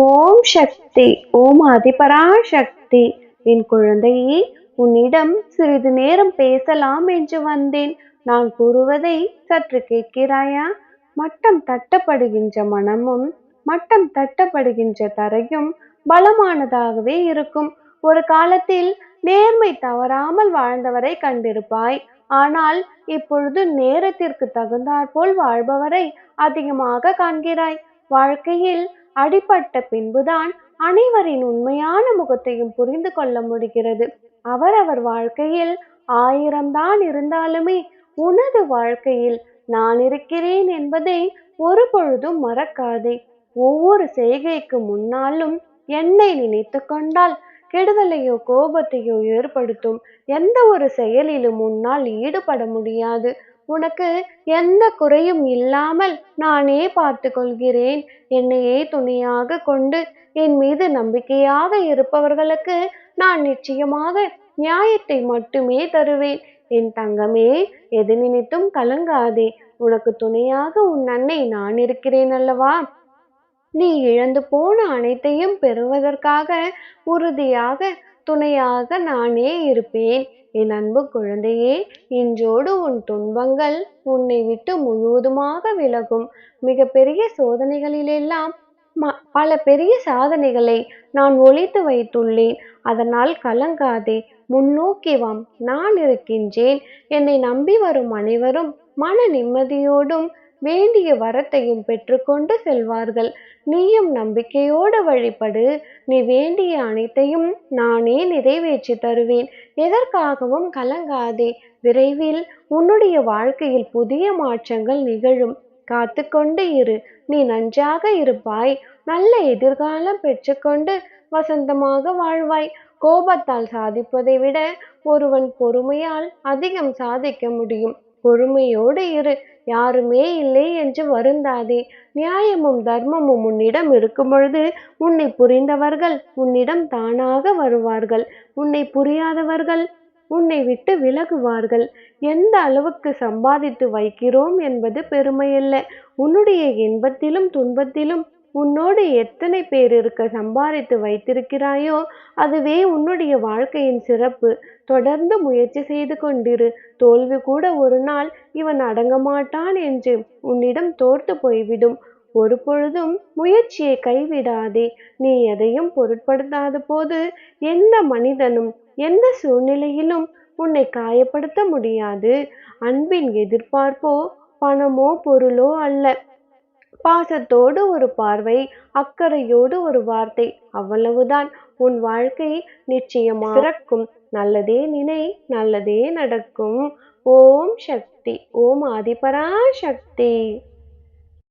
ஓம் சக்தி ஓம் அதிபராசக்தி. என் குழந்தையே உன்னிடம் சிறிது நேரம் பேசலாம் என்று வந்தேன். நான் கூறுவதை சற்று கேட்கிறாயா? மட்டம் தட்டப்படுகின்ற மனமும் மட்டம் தட்டப்படுகின்ற தரையும் பலமானதாகவே இருக்கும். ஒரு காலத்தில் நேர்மை தவறாமல் வாழ்ந்தவரை கண்டிருப்பாய். ஆனால் இப்பொழுது நேரத்திற்கு தகுந்தாற்போல் வாழ்பவரை அதிகமாக காண்கிறாய். வாழ்க்கையில் அடிபட்ட பின்புதான் அனைவரின் உண்மையான முகத்தையும் புரிந்து கொள்ள முடிகிறது. அவரவர் வாழ்க்கையில் ஆயிரம்தான் இருந்தாலுமே உனது வாழ்க்கையில் நான் இருக்கிறேன் என்பதை ஒரு பொழுதும் மறக்காதே. ஒவ்வொரு செய்கைக்கு முன்னாலும் என்னை நினைத்து கொண்டால் கெடுதலையோ கோபத்தையோ ஏற்படுத்தும் எந்த ஒரு செயலிலும் உன்னால் ஈடுபட முடியாது. உனக்கு எந்த குறையும் இல்லாமல் நானே பார்த்து கொள்கிறேன் என்னையே துணையாக கொண்டு என் மீது நம்பிக்கையாக இருப்பவர்களுக்கு நான் நிச்சயமாக நியாயத்தை மட்டுமே தருவேன். என் தங்கமே எது நினைத்தும் கலங்காதே. உனக்கு துணையாக உன் அன்னை நான் இருக்கிறேன் அல்லவா? நீ இழந்து போன அனைத்தையும் பெறுவதற்காக உறுதியாக துணையாக நானே இருப்பேன். என் அன்பு குழந்தையே இன்றோடு உன் துன்பங்கள் உன்னை விட்டு முழுவதுமாக விலகும். மிகப்பெரிய சோதனைகளிலெல்லாம் ம- பல பெரிய சாதனைகளை நான் ஒழித்து வைத்துள்ளேன். அதனால் கலங்காதே முன்னோக்கி வாம். நான் இருக்கின்றேன். என்னை நம்பி வரும் அனைவரும் மன நிம்மதியோடும் வேண்டிய வரத்தையும் பெற்றுக்கொண்டு செல்வார்கள். நீயும் நம்பிக்கையோடு வழிபடு. நீ வேண்டிய அனைத்தையும் நானே நிறைவேற்றி தருவேன். எதற்காகவும் கலங்காதே. விரைவில் உன்னுடைய வாழ்க்கையில் புதிய மாற்றங்கள் நிகழும். காத்து கொண்டு இரு. நீ நன்றாக இருப்பாய். நல்ல எதிர்காலம் பெற்றுக்கொண்டு வசந்தமாக வாழ்வாய். கோபத்தால் சாதிப்பதை விட ஒருவன் பொறுமையால் அதிகம் சாதிக்க முடியும். பொறுமையோடு இரு. யாருமே இல்லை என்று வருந்தாதே. நியாயமும் தர்மமும் உன்னிடம் இருக்கும் பொழுது உன்னை புரிந்தவர்கள் உன்னிடம் தானாக வருவார்கள். உன்னை புரியாதவர்கள் உன்னை விட்டு விலகுவார்கள். எந்த அளவுக்கு சம்பாதித்து வைக்கிறோம் என்பது பெருமையல்ல. உன்னுடைய இன்பத்திலும் துன்பத்திலும் உன்னோடு எத்தனை பேர் இருக்க சம்பாதித்து வைத்திருக்கிறாயோ அதுவே உன்னுடைய வாழ்க்கையின் சிறப்பு. தொடர்ந்து முயற்சி செய்து கொண்டிரு. தோல்வி கூட ஒரு நாள் இவன் அடங்க மாட்டான் என்று உன்னிடம் தோர்த்து போய்விடும். ஒரு பொழுதும் முயற்சியை கைவிடாதே. நீ எதையும் பொருட்படுத்தாத போது எந்த மனிதனும் எந்த சூழ்நிலையிலும் உன்னை காயப்படுத்த முடியாது. அன்பின் எதிர்பார்ப்போ பணமோ பொருளோ அல்ல. பாசத்தோடு ஒரு பார்வை அக்கறையோடு ஒரு வார்த்தை. அவ்வளவுதான். உன் வாழ்க்கை நிச்சயமா பிறக்கும் நல்லதே நினை நல்லதே நடக்கும். ஓம் சக்தி ஓம் ஆதிபரா சக்தி